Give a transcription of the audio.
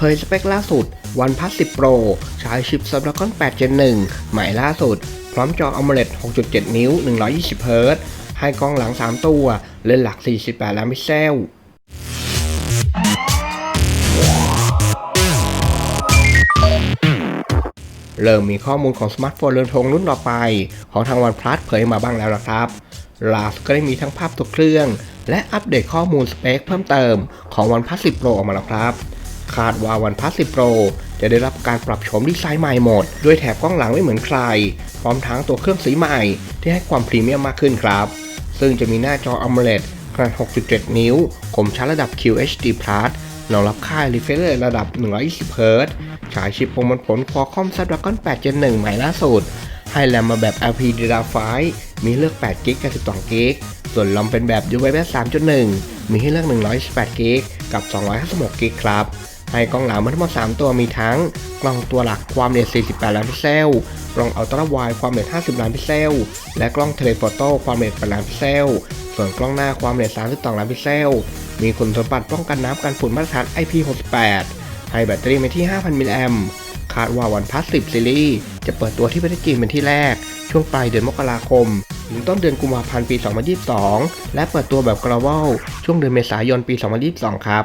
เผยสเปคล่าสุด OnePlus 10 Pro ใช้ชิป Snapdragon 8 Gen 1 ใหม่ล่าสุด พร้อมจอ AMOLED 6.7 นิ้ว 120 Hz ให้กล้องหลัง 3 ตัว เลนส์หลัก 48 ล้านพิกเซลเริ่มมีข้อมูลของสมาร์ทโฟนเรือนทงรุ่นต่อไป ของทาง OnePlus เผยมาบ้างแล้วนะครับล่าสุดก็ได้มีทั้งภาพตัวเครื่อง และอัปเดตข้อมูลสเปคเพิ่มเติมของ OnePlus 10 Pro ออกมาแล้วครับ คาดว่า OnePlus 10 Pro จะได้รับการปรับโฉมดีไซน์ใหม่หมด ด้วยแถบกล้องหลังไม่เหมือนใคร พร้อมทั้งตัวเครื่องสีใหม่ที่ให้ความพรีเมียมมากขึ้นครับ ซึ่งจะมีหน้าจอ AMOLED ขนาด 6.7 นิ้ว คมชัดระดับ QHD+ รองรับค่าย refresh ระดับ 120 Hz ฉายชิปประมวลผล Qualcomm Snapdragon 8 Gen 1 ใหม่ล่าสุด ให้แรมมาแบบ LPDDR5 มีให้เลือก8 g b กับ 12 g b ส่วนลอมเป็นแบบ UFS 3.1 มีให้เลือก 128 g b กับ 256 g b ครับ ให้กล้องหลังมาทั้งหมด3ตัวมีทั้ง กล้องตัวหลักความละเอียด 48 ล้านพิกเซล กล้องอัลตร้าไวด์ความละเอียด 50 ล้านพิกเซล และกล้องเทเลโฟโต้ความละเอียด 8 ล้านพิกเซล ส่วนกล้องหน้าความละเอียด 32 ล้านพิกเซล มีคุณสมบัติป้องกันน้ำกันฝุ่นมาตรฐาน IP68 ให้แบตเตอรี่มาที่ 5,000 มิลลิแอมป์คาดว่าวันพัส10ซีรีส์จะเปิดตัวที่ประเทศจีนเป็นที่แรก ช่วงปลายเดือนมกราคมถึงต้นเดือนกุมภาพันธ์ปี 2022 และเปิดตัวแบบ global ช่วงเดือนเมษายนปี 2022 ครับ